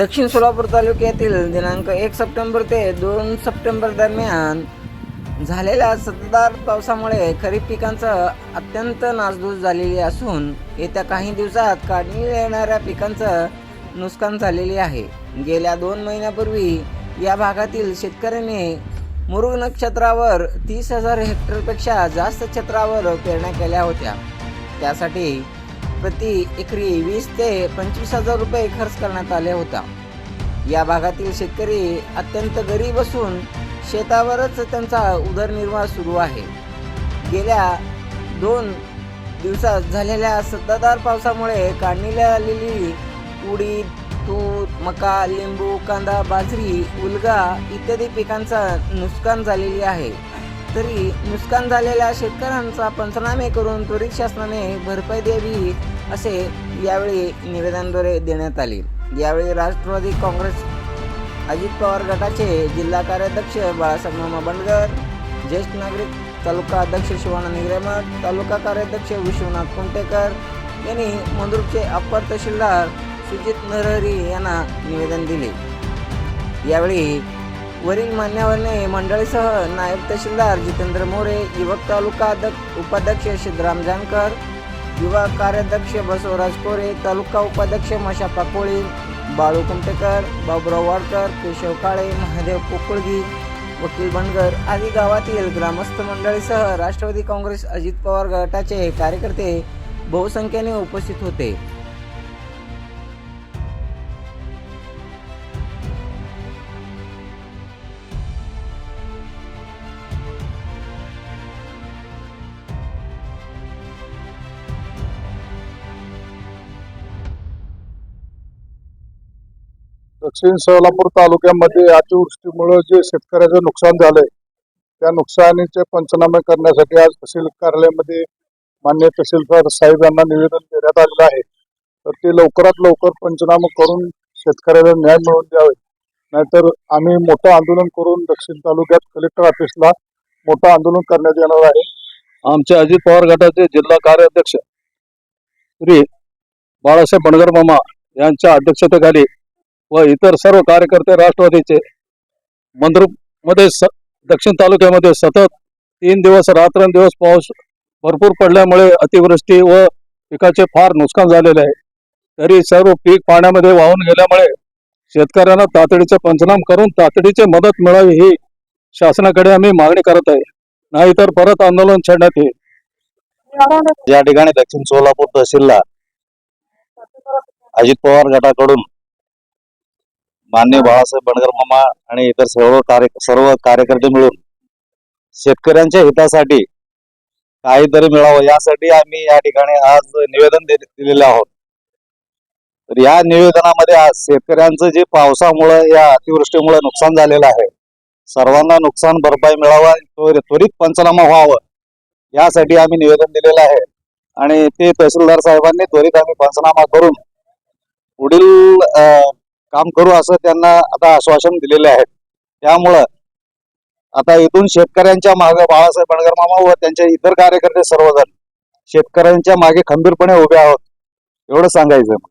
दक्षिण सोलापूर तालुक्यातील दिनांक एक सप्टेंबर ते दोन सप्टेंबर दरम्यान झालेल्या सततधार पावसामुळे खरीप पिकांचं अत्यंत नासधूस झालेली असून येत्या काही दिवसात काढणी येणाऱ्या पिकांचं नुकसान झालेले आहे. गेल्या दोन महिन्यापूर्वी या भागातील शेतकऱ्यांनी मुरुग नक्षत्रावर तीस हजार हेक्टरपेक्षा जास्त क्षेत्रावर पेरण्या केल्या होत्या. त्यासाठी प्रति एकरी वीस ते पंचवीस हजार रुपये खर्च करण्यात आले होता या भागातील शेतकरी अत्यंत गरीब असून शेतावरच त्यांचा उदरनिर्वाह सुरू आहे. गेल्या दोन दिवसात झालेल्या सत्ताधार पावसामुळे काढणीला आलेली उडीद तूर मका लिंबू कांदा बाजरी उलगा इत्यादी पिकांचा नुकसान झालेली आहे. तरी नुकसान झालेल्या शेतकऱ्यांचा पंचनामे करून त्वरित शासनाने भरपाई द्यावी असे यावेळी निवेदनाद्वारे देण्यात आले. यावेळी राष्ट्रवादी काँग्रेस अजित पवार गटाचे जिल्हा कार्याध्यक्ष बाळासाहेब मामा बंडगर ज्येष्ठ नागरिक तालुका अध्यक्ष शिवाना निग्रेमठ तालुका कार्याध्यक्ष विश्वनाथ कुंटेकर यांनी मंदुरचे अप्पर तहसीलदार सुजित नरहरी यांना निवेदन दिले. यावेळी वरील मान्यवरने मंडळीसह नायब तहसीलदार जितेंद्र मोरे युवक तालुका अध्यक्ष उपाध्यक्ष सिद्धराम जानकर युवा कार्याध्यक्ष बसवराज कोरे तालुका उपाध्यक्ष मशापा कोळी बाळू कुमटेकर बाबुराव वाडकर केशव काळे महादेव कुकुळगी वकील बनगर आदी गावातील ग्रामस्थ मंडळीसह राष्ट्रवादी काँग्रेस अजित पवार गटाचे कार्यकर्ते बहुसंख्येने उपस्थित होते. दक्षिण सोलापूर तालुक्यामध्ये अतिवृष्टीमुळे जे शेतकऱ्याचं नुकसान झालंय त्या नुकसानीचे पंचनामे करण्यासाठी आज तहसील कार्यालयामध्ये मान्य तहसीलदार साहेब यांना निवेदन देण्यात आलेलं आहे. तर ते लवकरात लवकर पंचनामे करून शेतकऱ्याला न्याय मिळवून द्यावे. नाहीतर आम्ही मोठं आंदोलन करून दक्षिण तालुक्यात कलेक्टर ऑफिसला मोठं आंदोलन करण्यात येणार आहे. आमचे अजित पवार गटाचे जिल्हा कार्याध्यक्ष श्री बाळासाहेब बनगर मामा यांच्या अध्यक्षतेखाली व इतर सर्व कार्यकर्ते राष्ट्रवादीचे. मंद्रुपमध्ये दक्षिण तालुक्यामध्ये सतत तीन दिवस रात्रंदिवस पाऊस भरपूर पडल्यामुळे अतिवृष्टी व पिकाचे फार नुकसान झालेले आहे. तरी सर्व पीक पाण्यामध्ये वाहून गेल्यामुळे शेतकऱ्यांना तातडीचे पंचनाम करून तातडीची मदत मिळावी ही शासनाकडे आम्ही मागणी करत आहे. नाहीतर परत आंदोलन छेडण्यात येईल. या ठिकाणी दक्षिण सोलापूर तहसीलला अजित पवार गटाकडून मान्य बाळासाहेब बनगर मामा आणि इतर सर्व कार्य सर्व कार्यकर्ते मिळून शेतकऱ्यांच्या हितासाठी काहीतरी मिळावं यासाठी आम्ही या ठिकाणी आज निवेदन दिलेले आहोत. तर या निवेदनामध्ये आज शेतकऱ्यांचं जे पावसामुळं या अतिवृष्टीमुळे नुकसान झालेलं आहे सर्वांना नुकसान भरपाई मिळावा त्वरित पंचनामा व्हावं यासाठी आम्ही निवेदन दिलेलं आहे. आणि ते तहसीलदार साहेबांनी त्वरित आम्ही पंचनामा करून पुढील अं, काम करू असं त्यांना आता आश्वासन दिलेले आहे त्यामुळं आता इथून शेतकऱ्यांच्या मागे बाळासाहेब बणगर मामा व त्यांचे इतर कार्यकर्ते सर्वजण शेतकऱ्यांच्या मागे खंबीरपणे उभे आहोत एवढं सांगायचं